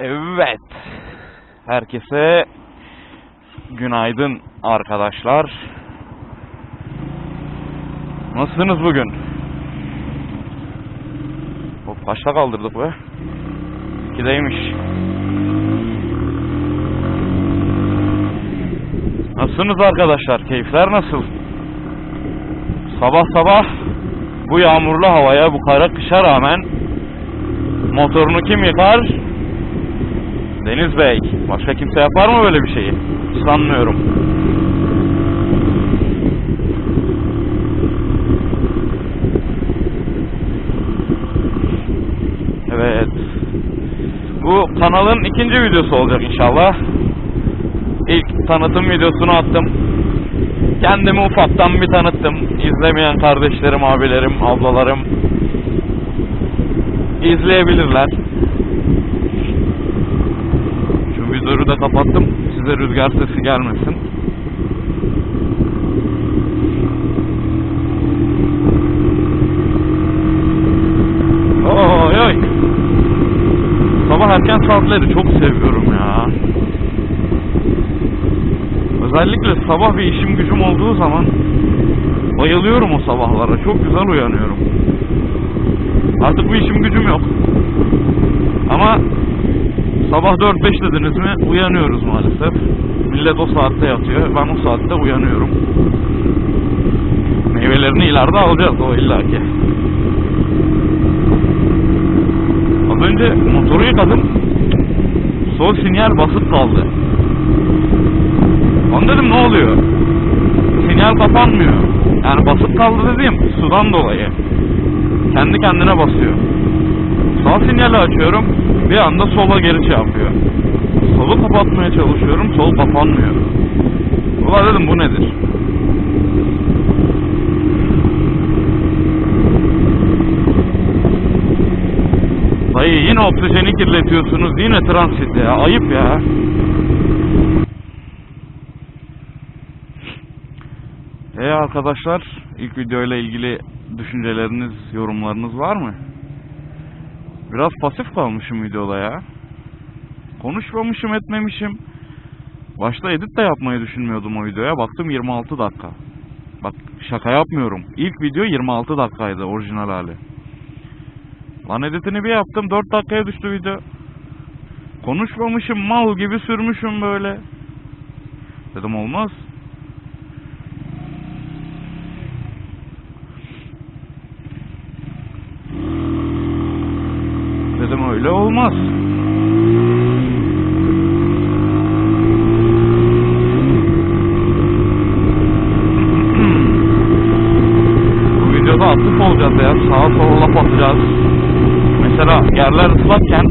Evet. Herkese günaydın arkadaşlar. Nasılsınız bugün? Hop kaçta kaldırdık be? İkideymiş. Nasılsınız arkadaşlar? Keyifler nasıl? Sabah sabah bu yağmurlu havaya, bu kara kışa rağmen motorunu kim yıkar? Deniz Bey. Başka kimse yapar mı böyle bir şeyi? Sanmıyorum. Evet. Bu kanalın ikinci videosu olacak inşallah. İlk tanıtım videosunu attım. Kendimi ufaktan bir tanıttım. İzlemeyen kardeşlerim, abilerim, ablalarım izleyebilirler. Şu videoyu da kapattım. Size rüzgar sesi gelmesin. Oy oy. Sabah erken saatleri çok seviyorum ya. Özellikle sabah bir işim gücüm olduğu zaman bayılıyorum o sabahlara. Çok güzel uyanıyorum. Artık bir işim gücüm yok. Ama sabah 4-5 dediniz mi uyanıyoruz maalesef. Millet o saatte yatıyor. Ben o saatte uyanıyorum. Meyvelerini ileride alacağız o illaki. Az önce motoru yıkadım. Sol sinyal basıp kaldı. Onu dedim ne oluyor? Sinyal kapanmıyor. Yani basıp kaldı dediğim sudan dolayı. Kendi kendine basıyor. Sağ sinyali açıyorum. Bir anda sola geri şey yapıyor. Solu kapatmaya çalışıyorum. Sol kapanmıyor. Ulan dedim bu nedir? Dayı yine oksijeni kirletiyorsunuz. Yine transit ya. Ayıp ya. E arkadaşlar ilk videoyla ilgili düşünceleriniz, yorumlarınız var mı? Biraz pasif kalmışım videoda ya. Konuşmamışım, etmemişim. Başta edit de yapmayı düşünmüyordum o videoya. Baktım 26 dakika. Bak şaka yapmıyorum. İlk video 26 dakikaydı orijinal hali. Lan editini bir yaptım 4 dakikaya düştü video. Konuşmamışım mal gibi sürmüşüm böyle. Dedim olmaz. Dedim öyle olmaz. Bu videoda aktif olacağız ya. Sağa sola laf atacağız. Mesela yerler ıslakken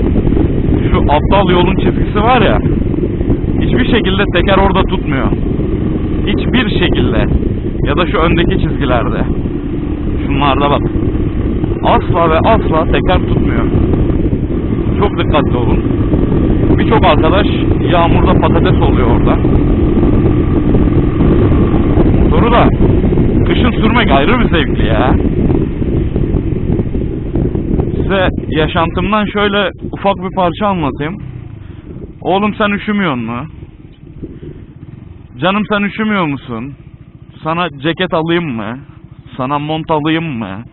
şu aptal yolun çizgisi var ya hiçbir şekilde teker orada tutmuyor. Hiçbir şekilde. Ya da şu öndeki çizgilerde. Şunlarda bak. Asla ve asla teker tutmuyor. Çok dikkatli olun. Birçok arkadaş yağmurda patates oluyor orada. Motoru da kışın sürmek ayrı bir zevkli ya. Size yaşantımdan şöyle ufak bir parça anlatayım. Oğlum sen üşümüyor mu? Canım sen üşümüyor musun? Sana ceket alayım mı? Sana mont alayım mı?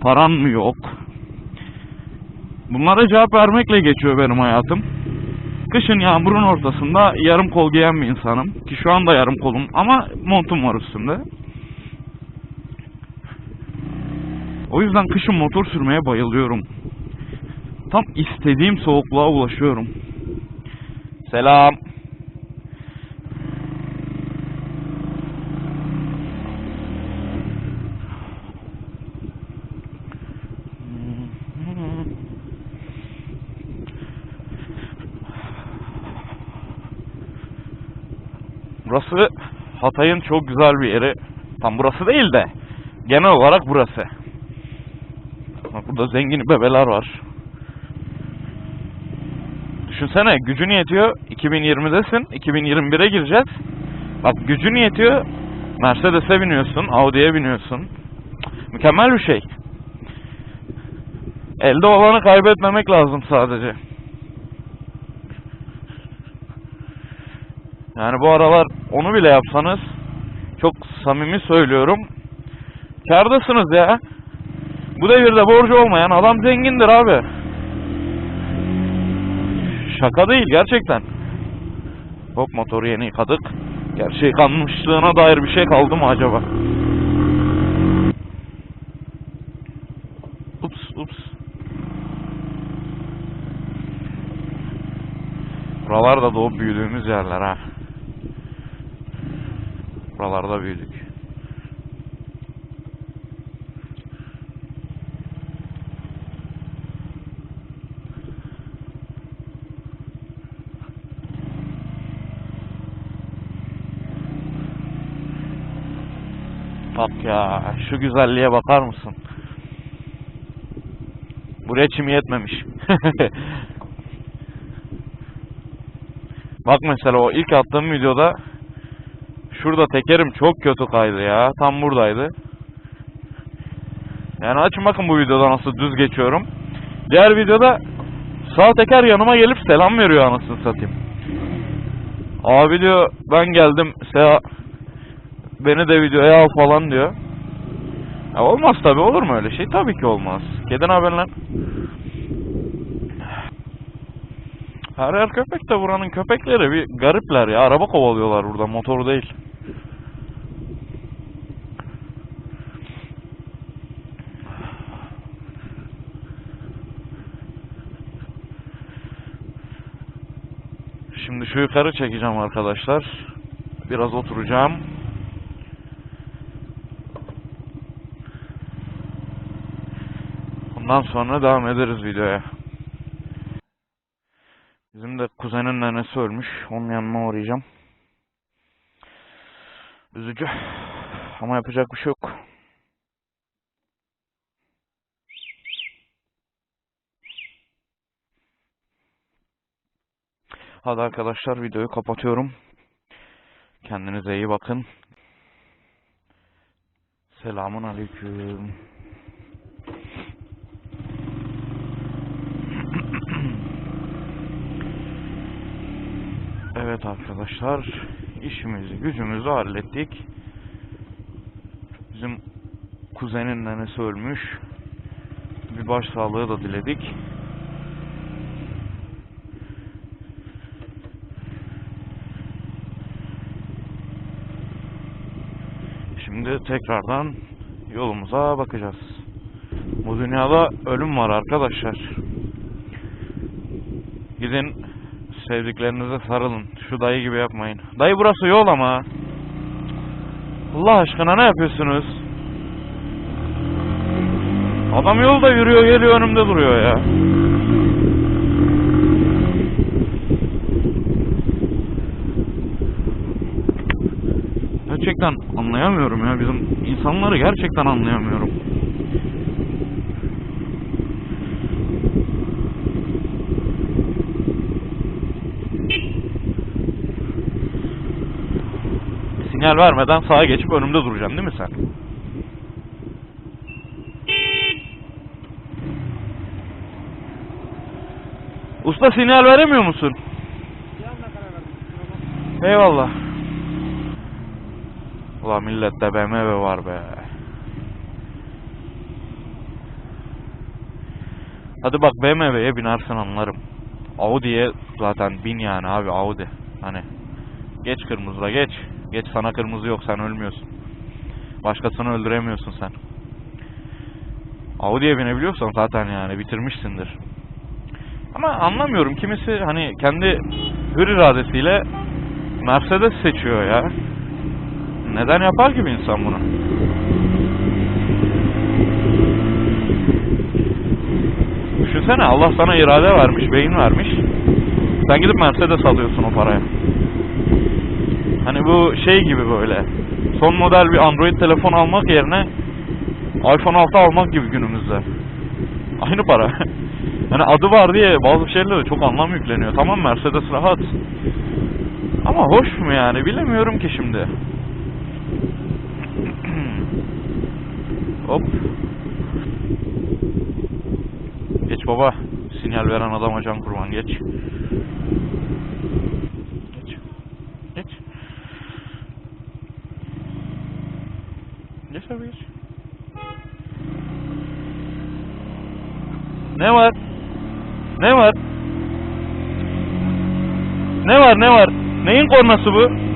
Paran mı yok? Bunlara cevap vermekle geçiyor benim hayatım. Kışın yağmurun ortasında yarım kol giyen bir insanım. Ki şu anda yarım kolum ama montum var üstümde. O yüzden kışın motor sürmeye bayılıyorum. Tam istediğim soğukluğa ulaşıyorum. Selam. Burası Hatay'ın çok güzel bir yeri. Tam burası değil de genel olarak burası. Burada zengin bebeler var. Düşünsene gücün yetiyor 2020'desin 2021'e gireceğiz. Bak gücün yetiyor Mercedes'e biniyorsun Audi'ye biniyorsun. Mükemmel bir şey. Elde olanı kaybetmemek lazım sadece. Yani bu aralar onu bile yapsanız çok samimi söylüyorum. Kârdasınız ya. Bu devirde borcu olmayan adam zengindir abi. Şaka değil gerçekten. Hop motoru yeni yıkadık. Gerçi yıkanmışlığına dair bir şey kaldı mı acaba? Ups ups. Buralar da doğup büyüdüğümüz yerler ha. Buralarda büyüdük. Bak ya şu güzelliğe bakar mısın? Buraya çimi yetmemiş. Bak mesela o ilk attığım videoda şurada tekerim çok kötü kaydı ya. Tam buradaydı. Yani açın bakın bu videoda nasıl düz geçiyorum. Diğer videoda sağ teker yanıma gelip selam veriyor anasını satayım. Abi diyor ben geldim Seha beni de videoya al falan diyor. Ya olmaz tabi olur mu öyle şey? Tabii ki olmaz. Kedin haber lan. Her yer köpek de buranın köpekleri bir garipler ya. Araba kovalıyorlar burada motor değil. Şimdi şu yukarı çekeceğim arkadaşlar. Biraz oturacağım. Ondan sonra devam ederiz videoya. Bizim de kuzenin nenesi ölmüş. Onun yanına uğrayacağım. Üzücü. Ama yapacak bir şey yok. Hadi arkadaşlar videoyu kapatıyorum. Kendinize iyi bakın. Selamun aleyküm. Evet arkadaşlar, işimizi gücümüzü hallettik. Bizim kuzenin nenesi ölmüş. Bir başsağlığı da diledik. Şimdi tekrardan yolumuza bakacağız. Bu dünyada ölüm var arkadaşlar. Gidin sevdiklerinize sarılın. Şu dayı gibi yapmayın. Dayı burası yol ama. Allah aşkına ne yapıyorsunuz? Adam yolda yürüyor geliyor önümde duruyor ya. Gerçekten anlayamıyorum ya bizim insanları gerçekten anlayamıyorum. Sinyal vermeden sağa geçip önümde duracaksın değil mi sen? Usta sinyal veremiyor musun? Eyvallah. Ulan millette BMW var be. Hadi bak BMW'ye binersen anlarım. Audi'ye zaten bin yani abi Audi. Hani geç kırmızıda geç. Geç sana kırmızı yok sen ölmüyorsun. Başkasını öldüremiyorsun sen. Audi'ye binebiliyorsan zaten yani bitirmişsindir. Ama anlamıyorum kimisi hani kendi hür iradesiyle Mercedes seçiyor ya. Neden yapar ki bir insan bunu? Düşünsene Allah sana irade vermiş, beyin vermiş. Sen gidip Mercedes alıyorsun o paraya. Hani bu şey gibi böyle. Son model bir Android telefon almak yerine iPhone 6 almak gibi günümüzde. Aynı para. Hani adı var diye bazı şeylere çok anlam yükleniyor. Tamam Mercedes rahat. Ama hoş mu yani bilemiyorum ki şimdi. Hop. Geç baba. Sinyal veren adam can kurban geç. Geç. Geç. Geç abi geç. Ne var? Ne var? Ne var ne var? Neyin kornası bu?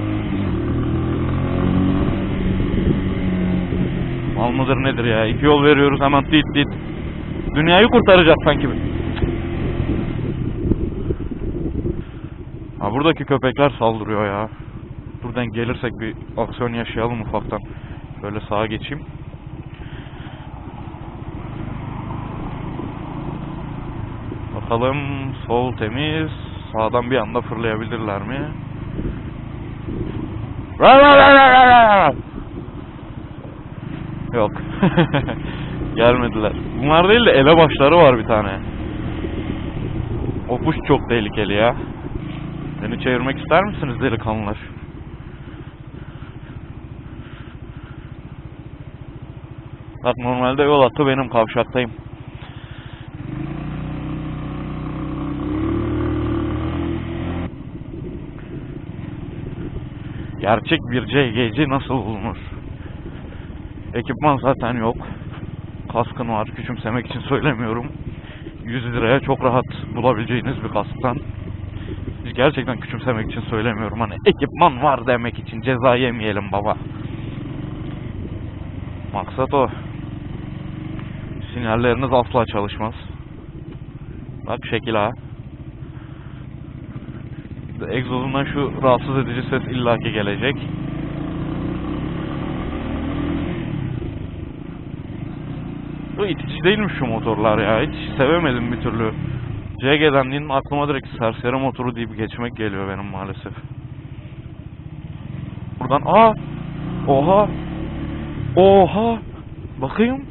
Mal mıdır nedir ya? İki yol veriyoruz hemen dit dit. Dünyayı kurtaracak sanki. Ha buradaki köpekler saldırıyor ya. Buradan gelirsek bir aksiyon yaşayalım ufaktan. Böyle sağa geçeyim. Bakalım sol temiz. Sağdan bir anda fırlayabilirler mi? Yok. Gelmediler. Bunlar değil de elebaşları var bir tane. O kuş çok tehlikeli ya. Beni çevirmek ister misiniz delikanlılar? Bak normalde yol hattı benim kavşaktayım. Gerçek bir CGC nasıl bulunur? Ekipman zaten yok. Kaskın var. Küçümsemek için söylemiyorum. 100 liraya çok rahat bulabileceğiniz bir kasktan. Gerçekten küçümsemek için söylemiyorum. Hani ekipman var demek için ceza yemeyelim baba. Maksat o. Sinyalleriniz asla çalışmaz. Bak şekil ha. Egzozundan şu rahatsız edici ses illaki gelecek. Bu itici değilmiş şu motorlar ya. Hiç sevemedim bir türlü. CG'den değil aklıma direkt serseri motoru deyip geçmek geliyor benim maalesef. Buradan aa oha oha bakayım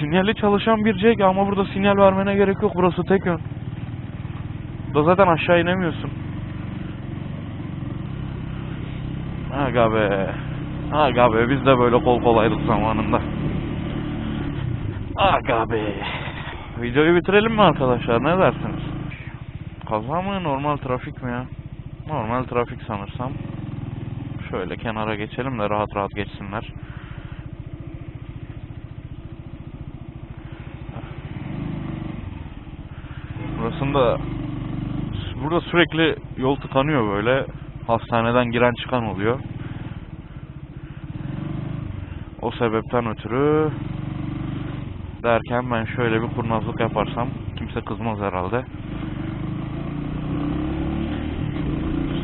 sinyali çalışan bir CG ama burada sinyal vermene gerek yok burası tek yön. Da zaten aşağı inemiyorsun. Aga be. Aga be biz de böyle kol kolaydık zamanında. Aga be. Videoyu bitirelim mi arkadaşlar ne dersiniz? Kaza mı normal trafik mi ya? Normal trafik sanırsam. Şöyle kenara geçelim de rahat rahat geçsinler. Burasında burada sürekli yol tıkanıyor böyle. Hastaneden giren çıkan oluyor. O sebepten ötürü derken ben şöyle bir kurnazlık yaparsam kimse kızmaz herhalde.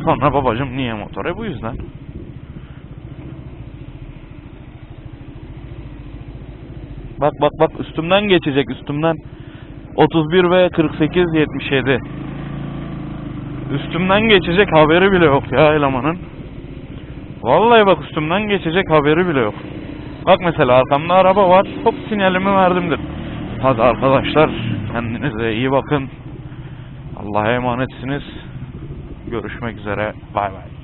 Sonra babacım niye motor? E bu yüzden. Bak bak bak üstümden geçecek üstümden. 31 ve 48 77. Üstümden geçecek haberi bile yok ya elemanın. Vallahi bak üstümden geçecek haberi bile yok. Bak mesela arkamda araba var. Hop sinyalimi verdimdir. Hadi arkadaşlar kendinize iyi bakın. Allah'a emanetsiniz. Görüşmek üzere. Bay bay.